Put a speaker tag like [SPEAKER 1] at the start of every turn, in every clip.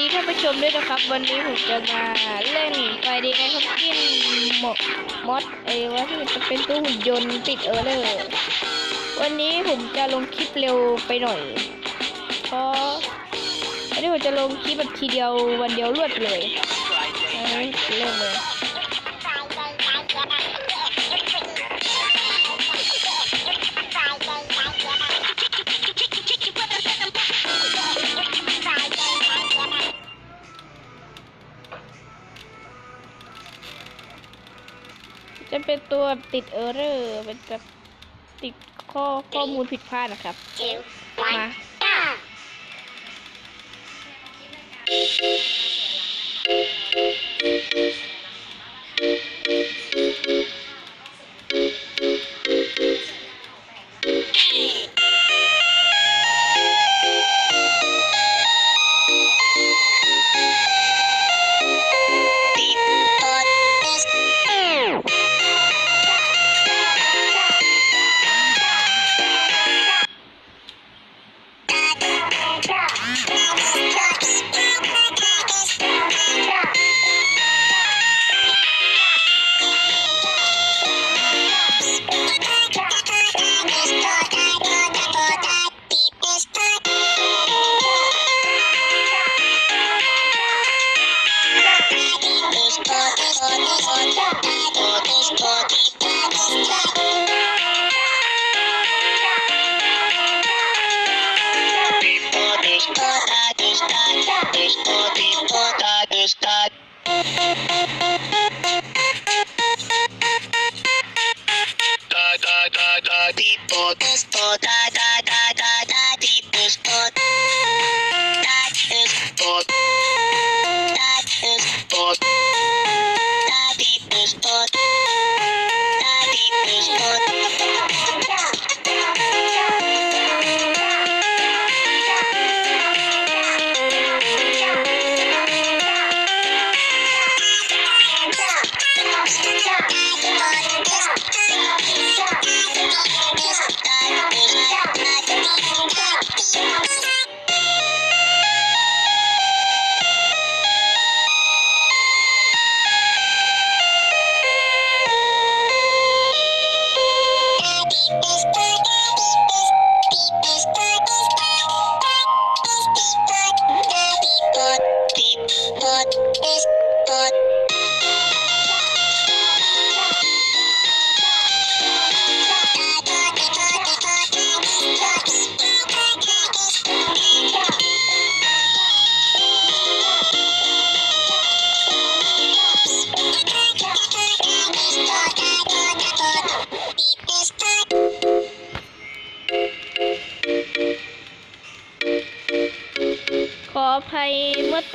[SPEAKER 1] ดีท่านผู้ชมด้วยนะครับ วันนี้ผมจะมาเล่นไฟดีไอครับกินหมดมอดไอ้ว่าที่มันจะเป็นตัวหุ่นยนต์ติดเออร์เลอร์วันนี้ผมจะลงคลิปเร็วไปหน่อยเพราะวันนี้ผมจะลงคลิปแบบทีเดียววันเดียวรวดเลยเริ่มเลย เป็นตัวติดเออร์เรอร์เป็นแบบติดข้อข้อมูลผิดพลาดนะครับ มา People, people, da da da.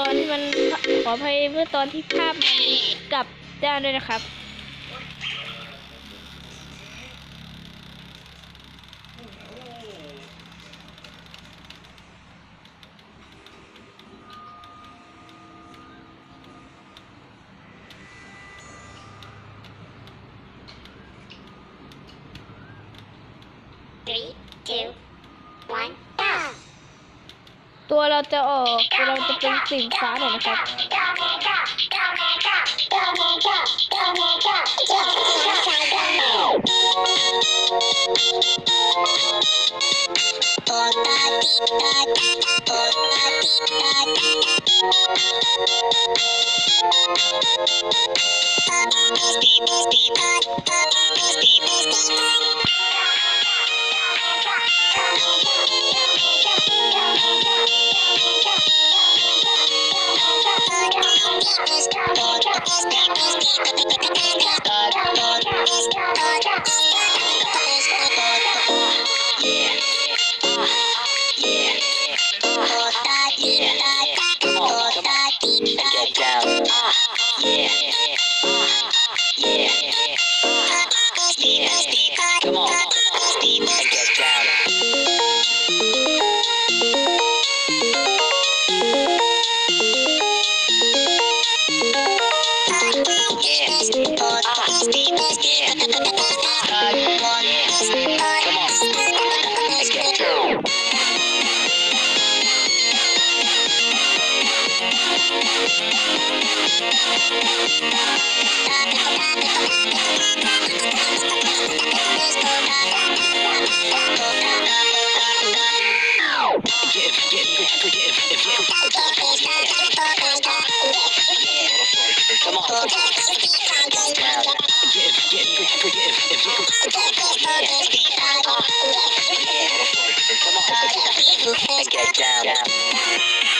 [SPEAKER 1] ตอนที่มันขออภัยเมื่อตอนที่ภาพมันกลับด้านด้วยนะครับ ตัวเราจะออกตัวเราจะเป็นสีฟ้าหน่อยนะครับ
[SPEAKER 2] get down.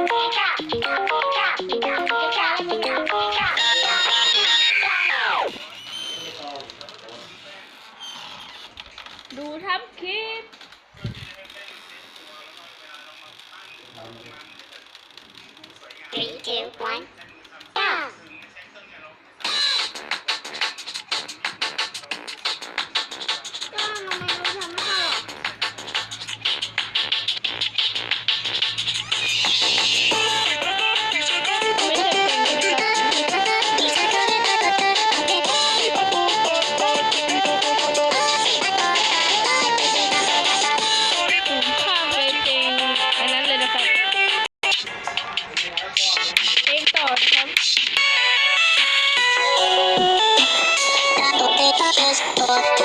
[SPEAKER 1] Thank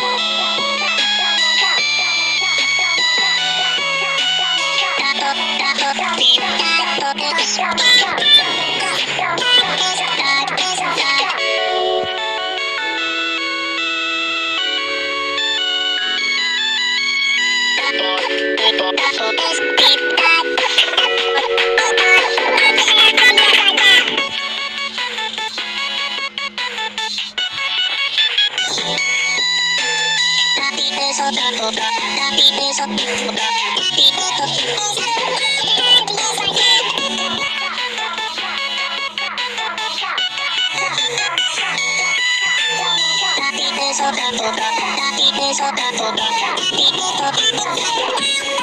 [SPEAKER 1] you. Tapi besok aku, tapi besok aku, tapi besok aku.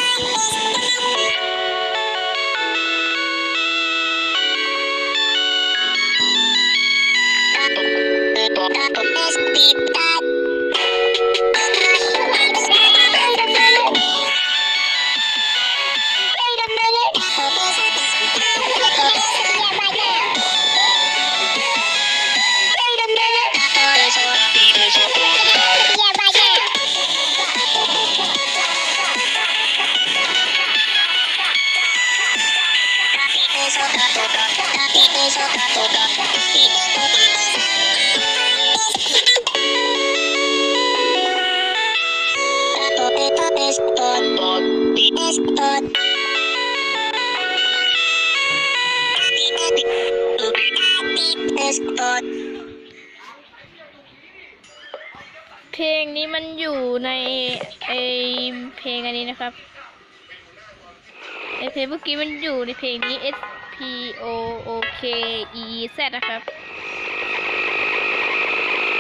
[SPEAKER 1] เพ
[SPEAKER 3] ลงนี้มันอยู่ในไอเพลงอันนี้นะครับไอเพลงเมื่อกี้มันอยู่ในเพลงนี้ S P O O K E Z นะครับ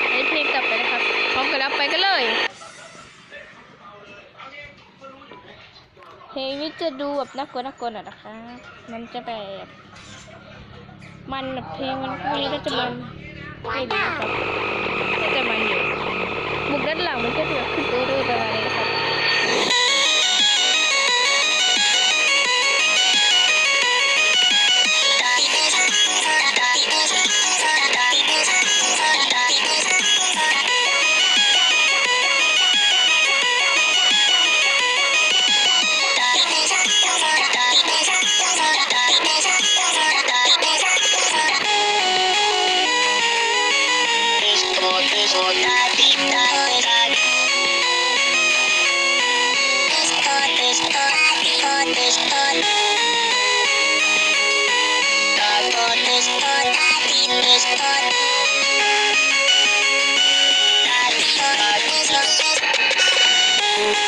[SPEAKER 3] ไอเพลงกลับไปนะครับ พร้อมกันแล้วไปกันเลย เพลงนี้จะดูแบบน่ากลัวน่ากลัวหน่อยนะคะ มันจะแบบ มันแบบเพลงมันพวกนี้ก็จะมันไม่รู้นะครับก็จะมันอยู่มุกด้านหลังมันก็จะแบบขึ้นตัวด้วยประมาณนี้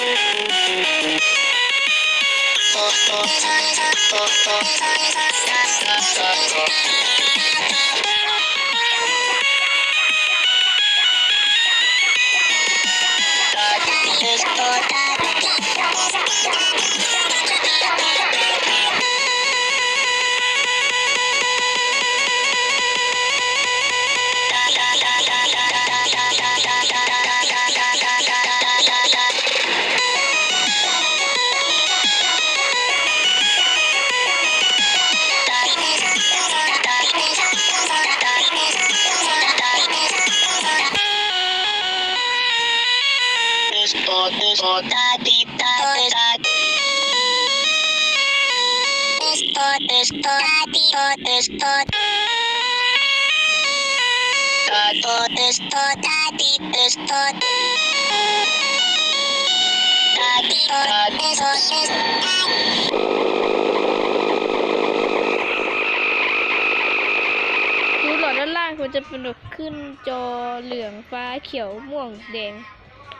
[SPEAKER 2] Thank you.
[SPEAKER 3] ดูหลอดด้านล่างมันจะเป็นแบบขึ้นจอเหลืองฟ้าเขียวม่วงแดง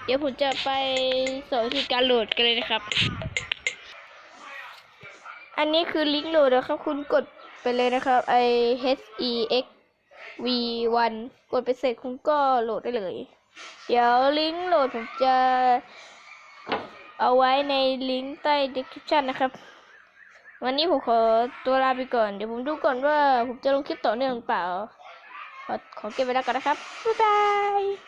[SPEAKER 3] เดี๋ยวผมจะไปสอนวิธีการโหลดกันเลยนะครับ อันนี้คือลิงก์โหลดนะครับ คุณกดไปเลยนะครับ i h e x v 1กดไปเสร็จคุณก็โหลดได้เลย เดี๋ยวลิงก์โหลดผมจะเอาไว้ในลิงก์ใต้ description นะครับ วันนี้ผมขอตัวลาไปก่อน เดี๋ยวผมดูก่อนว่าผมจะลงคลิปต่อเนื่องหรือเปล่า ขอขอเก็บไว้แล้วกันนะครับ บ๊ายบาย